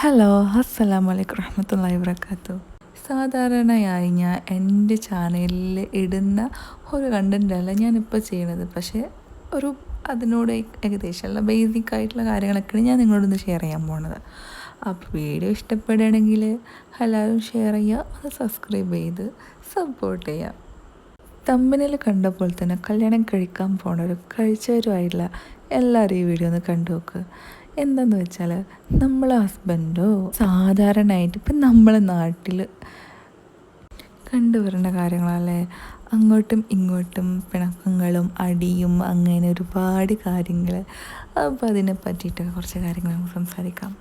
Hello അസ്സലാമു അലൈക്കും റഹ്മത്തുള്ളാഹി വബറകാത്തു സാധാരണയായി ഞാൻ എന്റെ ചാനലിൽ ഇടുന്ന ഒരു കണ്ടന്റ് അല്ല ഞാനിപ്പോൾ ചെയ്യണത് പക്ഷേ ഒരു അതിനോട് ഏകദേശമുള്ള ബേസിക് ആയിട്ടുള്ള കാര്യങ്ങളൊക്കെയാണ് ഞാൻ നിങ്ങളോടൊന്ന് ഷെയർ ചെയ്യാൻ പോണത്. അപ്പോൾ വീഡിയോ ഇഷ്ടപ്പെടുകയാണെങ്കിൽ എല്ലാവരും ഷെയർ ചെയ്യുക അത് സബ്സ്ക്രൈബ് ചെയ്ത് സപ്പോർട്ട് ചെയ്യുക. തമ്മിനിൽ പോലെ തന്നെ കല്യാണം കഴിക്കാൻ പോണവരും കഴിച്ചവരുമായിട്ടുള്ള എല്ലാവരും ഈ വീഡിയോ ഒന്ന് കണ്ടു നോക്ക് എന്താന്ന് വെച്ചാൽ നമ്മളെ ഹസ്ബൻഡോ സാധാരണയായിട്ട് ഇപ്പം നമ്മളെ നാട്ടിൽ കണ്ടുവരേണ്ട കാര്യങ്ങളല്ലേ? അങ്ങോട്ടും ഇങ്ങോട്ടും പിണക്കങ്ങളും അടിയും അങ്ങനെ ഒരുപാട് കാര്യങ്ങൾ അപ്പോൾ അതിനെ പറ്റിയിട്ട് കുറച്ച് കാര്യങ്ങൾ നമുക്ക് സംസാരിക്കാം.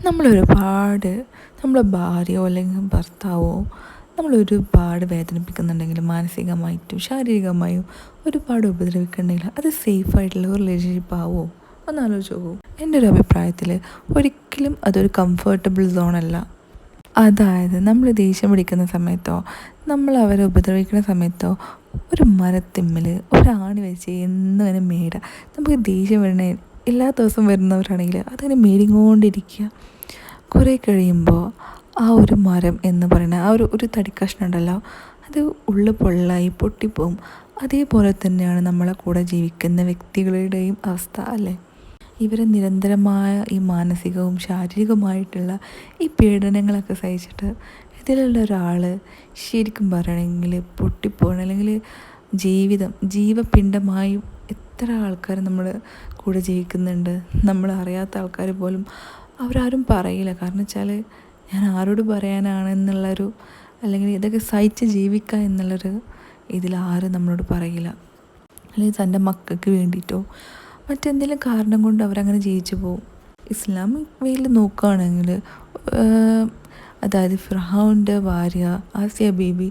നമ്മളൊരുപാട് നമ്മളെ ഭാര്യയോ അല്ലെങ്കിൽ ഭർത്താവോ നമ്മൾ ഒരുപാട് വേദനിപ്പിക്കുന്നുണ്ടെങ്കിൽ മാനസികമായിട്ടും ശാരീരികമായും ഒരുപാട് ഉപദ്രവിക്കുന്നുണ്ടെങ്കിൽ അത് സേഫായിട്ടുള്ള ഒരു റിലേഷൻഷിപ്പ് ആവുമോ ഒന്ന് ആലോചിച്ച് നോക്കൂ. എന്റെ ഒരു അഭിപ്രായത്തിൽ ഒരിക്കലും അതൊരു കംഫർട്ടബിൾ സോണല്ല അതായത് നമ്മൾ ദേഷ്യം പിടിക്കുന്ന സമയത്തോ നമ്മൾ അവരെ ഉപദ്രവിക്കുന്ന സമയത്തോ ഒരു മരത്തിമ്മൽ ഒരാണി വെച്ച് എന്നും അതിനെ മേട നമുക്ക് ദേഷ്യം വരണ എല്ലാ ദിവസവും വരുന്നവരാണെങ്കിൽ അതിനെ മേടിക്കൊണ്ടിരിക്കുക കുറേ കഴിയുമ്പോൾ ആ ഒരു മരം എന്ന് പറയുന്ന ആ ഒരു ഒരു തടിക്കഷ്ണം ഉണ്ടല്ലോ അത് ഉള്ളു പൊള്ളായി പൊട്ടിപ്പോവും. അതേപോലെ തന്നെയാണ് നമ്മളെ കൂടെ ജീവിക്കുന്ന വ്യക്തികളുടെയും അവസ്ഥ അല്ലേ? ഇവരെ നിരന്തരമായ ഈ മാനസികവും ശാരീരികവുമായിട്ടുള്ള ഈ പീഡനങ്ങളൊക്കെ സഹിച്ചിട്ട് ഇതിലുള്ള ഒരാൾ ശരിക്കും പറയണമെങ്കിൽ പൊട്ടിപ്പോകണം അല്ലെങ്കിൽ ജീവിതം ജീവപിണ്ഡമായും എത്ര ആൾക്കാർ നമ്മൾ കൂടെ ജീവിക്കുന്നുണ്ട്. നമ്മൾ അറിയാത്ത ആൾക്കാർ പോലും അവരാരും പറയില്ല. കാരണം വെച്ചാൽ ഞാൻ ആരോട് പറയാനാണ് എന്നുള്ളൊരു അല്ലെങ്കിൽ ഇതൊക്കെ സഹിച്ച് ജീവിക്കുക എന്നുള്ളൊരു ഇതിലാരും നമ്മളോട് പറയില്ല. അല്ലെങ്കിൽ തന്റെ മക്കൾക്ക് വേണ്ടിയിട്ടോ മറ്റെന്തെങ്കിലും കാരണം കൊണ്ട് അവരങ്ങനെ ജീവിച്ചു പോകും. ഇസ്ലാമിക് വേയിൽ നോക്കുകയാണെങ്കിൽ അതായത് ഫിറാവിന്റെ ഭാര്യ ആസിയ ബീബി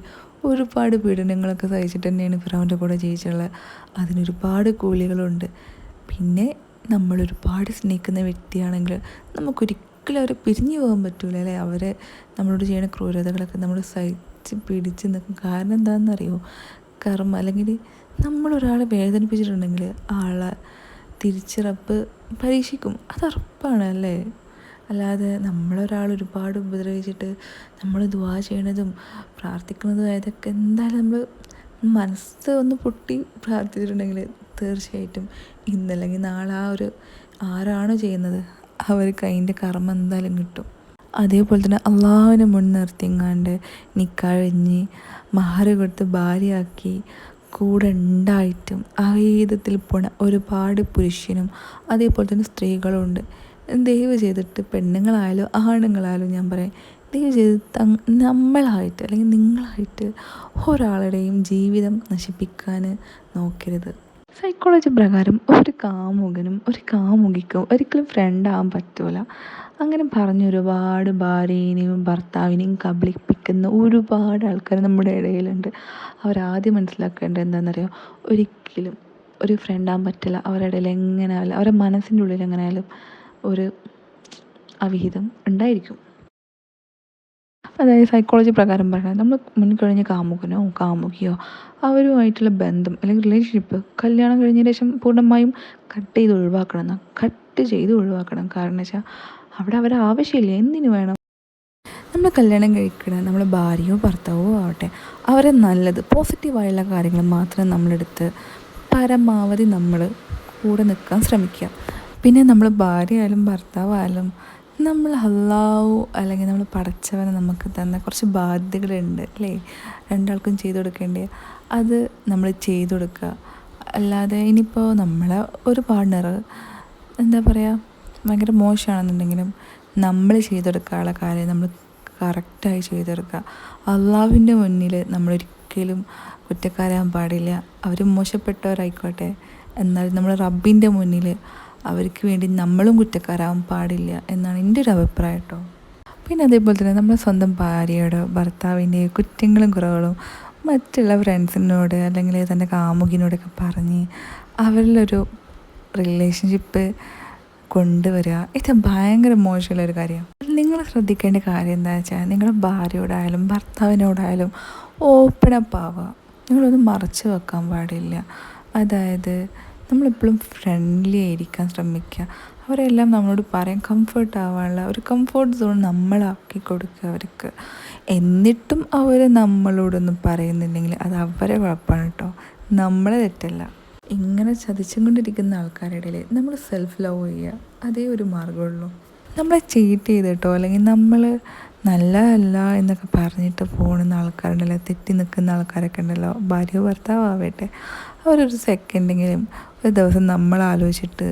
ഒരുപാട് പീഡനങ്ങളൊക്കെ സഹിച്ചിട്ട് തന്നെയാണ് ഫിറാവിന്റെ കൂടെ ജീവിച്ചുള്ളത് അതിനൊരുപാട് കൂലികളുണ്ട്. പിന്നെ നമ്മൾ ഒരുപാട് സ്നേഹിക്കുന്ന വ്യക്തിയാണെങ്കിൽ നമുക്കൊരിക്കലും അവരെ പിരിഞ്ഞു പോകാൻ പറ്റൂല അല്ലേ? അവരെ നമ്മളോട് ചെയ്യുന്ന ക്രൂരതകളൊക്കെ നമ്മൾ സഹിച്ച് പിടിച്ച് നിൽക്കും. കാരണം എന്താണെന്നറിയോ? കർമ്മ അല്ലെങ്കിൽ നമ്മളൊരാളെ വേദനിപ്പിച്ചിട്ടുണ്ടെങ്കിൽ ആളെ തിരിച്ച് റബ്ബ് പരീക്ഷിക്കും. അത് ഉറപ്പാണ് അല്ലേ അല്ലാതെ നമ്മളൊരാൾ ഒരുപാട് ഉപദ്രവിച്ചിട്ട് നമ്മൾ ദുവാ ചെയ്യണതും പ്രാർത്ഥിക്കുന്നതും ആയതൊക്കെ എന്തായാലും നമ്മൾ മനസ്സ് ഒന്ന് പൊട്ടി പ്രാർത്ഥിച്ചിട്ടുണ്ടെങ്കിൽ തീർച്ചയായിട്ടും ഇന്നല്ലെങ്കിൽ നാളെ ആ ഒരു ആരാണോ ചെയ്യുന്നത് അവർക്ക് അതിന്റെ കർമ്മം എന്തായാലും കിട്ടും. അതേപോലെ തന്നെ അള്ളാഹുവിനെ മുൻനിർത്തിങ്ങാണ്ട് നിക്കഴിഞ്ഞ് മഹർ കൊടുത്ത് ഭാര്യയാക്കി കൂടെ ഉണ്ടായിട്ടും അവേദത്തിൽ പോണ ഒരുപാട് പുരുഷനും അതേപോലെ തന്നെ സ്ത്രീകളുണ്ട്. ദയവ് ചെയ്തിട്ട് പെണ്ണുങ്ങളായാലും ആണുങ്ങളായാലും ഞാൻ പറയാം ദയവ് ചെയ്ത് നമ്മളായിട്ട് അല്ലെങ്കിൽ നിങ്ങളായിട്ട് ഒരാളുടെയും ജീവിതം നശിപ്പിക്കാൻ നോക്കരുത്. സൈക്കോളജി പ്രകാരം ഒരു കാമുകനും ഒരു കാമുകിക്കും ഒരിക്കലും ഫ്രണ്ടാകാൻ പറ്റൂല. അങ്ങനെ പറഞ്ഞ് ഒരുപാട് ഭാര്യേനെയും ഭർത്താവിനെയും കബളിപ്പിക്കുന്ന ഒരുപാട് ആൾക്കാർ നമ്മുടെ ഇടയിലുണ്ട്. അവരാദ്യം മനസ്സിലാക്കേണ്ടത് എന്താണെന്നറിയോ ഒരിക്കലും ഒരു ഫ്രണ്ടാകാൻ പറ്റില്ല. അവരുടെ ഇടയിൽ എങ്ങനെ ആയാലും അവരുടെ മനസ്സിന്റെ ഉള്ളിൽ എങ്ങനെ ആയാലും ഒരു അവിഹിതം ഉണ്ടായിരിക്കും. അതായത് സൈക്കോളജി പ്രകാരം പറഞ്ഞാൽ നമ്മൾ മുൻകഴിഞ്ഞ കാമുകനോ കാമുകിയോ അവരുമായിട്ടുള്ള ബന്ധം അല്ലെങ്കിൽ റിലേഷൻഷിപ്പ് കല്യാണം കഴിഞ്ഞ ശേഷം പൂർണമായും കട്ട് ചെയ്ത് ഒഴിവാക്കണം കട്ട് ചെയ്ത് ഒഴിവാക്കണം. കാരണം വെച്ചാൽ അവിടെ അവരെ ആവശ്യമില്ല. എന്തിനു വേണം? നമ്മൾ കല്യാണം കഴിക്കണം നമ്മൾ ഭാര്യയോ ഭർത്താവോ ആവട്ടെ അവരെ നല്ലത് പോസിറ്റീവായുള്ള കാര്യങ്ങൾ മാത്രം നമ്മളെടുത്ത് പരമാവധി നമ്മൾ കൂടെ നിൽക്കാൻ ശ്രമിക്കുക. പിന്നെ നമ്മൾ ഭാര്യ ആയാലും ഭർത്താവായാലും നമ്മൾ അല്ലാവോ അല്ലെങ്കിൽ നമ്മൾ പടച്ചവനെ നമുക്ക് തന്ന കുറച്ച് ബാധ്യതകളുണ്ട് അല്ലേ? രണ്ടാൾക്കും ചെയ്തു കൊടുക്കേണ്ടേ. അത് നമ്മൾ ചെയ്തു കൊടുക്കുക. അല്ലാതെ ഇനിയിപ്പോൾ നമ്മളെ ഒരു പാർട്ണർ എന്താ പറയുക ഭയങ്കര മോശമാണെന്നുണ്ടെങ്കിലും നമ്മൾ ചെയ്തെടുക്കാനുള്ള കാര്യം നമ്മൾ കറക്റ്റായി ചെയ്തെടുക്കുക അള്ളാവിന്റെ മുന്നിൽ നമ്മളൊരിക്കലും കുറ്റക്കാരാകാൻ പാടില്ല. അവർ മോശപ്പെട്ടവരായിക്കോട്ടെ. എന്നാൽ നമ്മൾ റബ്ബിന്റെ മുന്നിൽ അവർക്ക് വേണ്ടി നമ്മളും കുറ്റക്കാരാവാൻ പാടില്ല എന്നാണ് എന്റെ ഒരു അഭിപ്രായം കേട്ടോ. പിന്നെ അതേപോലെ തന്നെ നമ്മുടെ സ്വന്തം ഭാര്യയോട് ഭർത്താവിന്റെ കുറ്റങ്ങളും കുറവുകളും മറ്റുള്ള ഫ്രണ്ട്സിനോട് അല്ലെങ്കിൽ തന്റെ കാമുകിനോടൊക്കെ പറഞ്ഞ് അവരിലൊരു റിലേഷൻഷിപ്പ് കൊണ്ടുവരിക ഇത് ഭയങ്കര മോശമുള്ള ഒരു കാര്യമാണ്. നിങ്ങൾ ശ്രദ്ധിക്കേണ്ട കാര്യം എന്താ വെച്ചാൽ നിങ്ങളുടെ ഭാര്യയോടായാലും ഭർത്താവിനോടായാലും ഓപ്പൺ അപ്പ് ആവുക. നിങ്ങളൊന്നും മറച്ചു വെക്കാൻ പാടില്ല. അതായത് നമ്മളെപ്പോഴും ഫ്രണ്ട്ലി ആയിരിക്കാൻ ശ്രമിക്കുക. അവരെല്ലാം നമ്മളോട് പറയാൻ കംഫർട്ട് ആവാനുള്ള ഒരു കംഫർട്ട് സോൺ നമ്മളാക്കി കൊടുക്കുക അവർക്ക്. എന്നിട്ടും അവർ നമ്മളോടൊന്നും പറയുന്നില്ലെങ്കിൽ അത് അവരെ കുഴപ്പമാണ് കേട്ടോ. നമ്മളെ തെറ്റല്ല. ഇങ്ങനെ ചതിച്ചും കൊണ്ടിരിക്കുന്ന ആൾക്കാരുടെ ഇടയിൽ നമ്മൾ സെൽഫ് ലവ് ചെയ്യുക. അതേ ഒരു മാർഗമുള്ളൂ നമ്മളെ ചീറ്റ് ചെയ്തിട്ടോ അല്ലെങ്കിൽ നമ്മൾ നല്ലതല്ല എന്നൊക്കെ പറഞ്ഞിട്ട് പോകുന്ന ആൾക്കാരുണ്ടല്ലോ തെറ്റി നിൽക്കുന്ന ആൾക്കാരൊക്കെ ഉണ്ടല്ലോ ഭാര്യ ഭർത്താവ് ആവട്ടെ അവരൊരു സെക്കൻഡെങ്കിലും ഒരു ദിവസം നമ്മൾ ആലോചിച്ചിട്ട്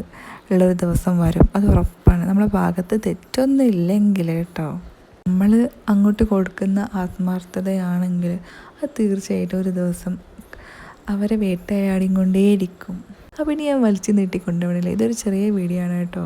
ഉള്ളൊരു ദിവസം വരും. അത് ഉറപ്പാണ്. നമ്മളെ ഭാഗത്ത് തെറ്റൊന്നും ഇല്ലെങ്കിൽ കേട്ടോ. നമ്മൾ അങ്ങോട്ട് കൊടുക്കുന്ന ആത്മാർത്ഥതയാണെങ്കിൽ അത് തീർച്ചയായിട്ടും ഒരു ദിവസം അവരെ വേട്ടയാടിയും കൊണ്ടേയിരിക്കും അപ്പം ഇനി ഞാൻ വലിച്ചു നീട്ടിക്കൊണ്ടുപോകണില്ല ഇതൊരു ചെറിയ വീഡിയോ ആണ് കേട്ടോ.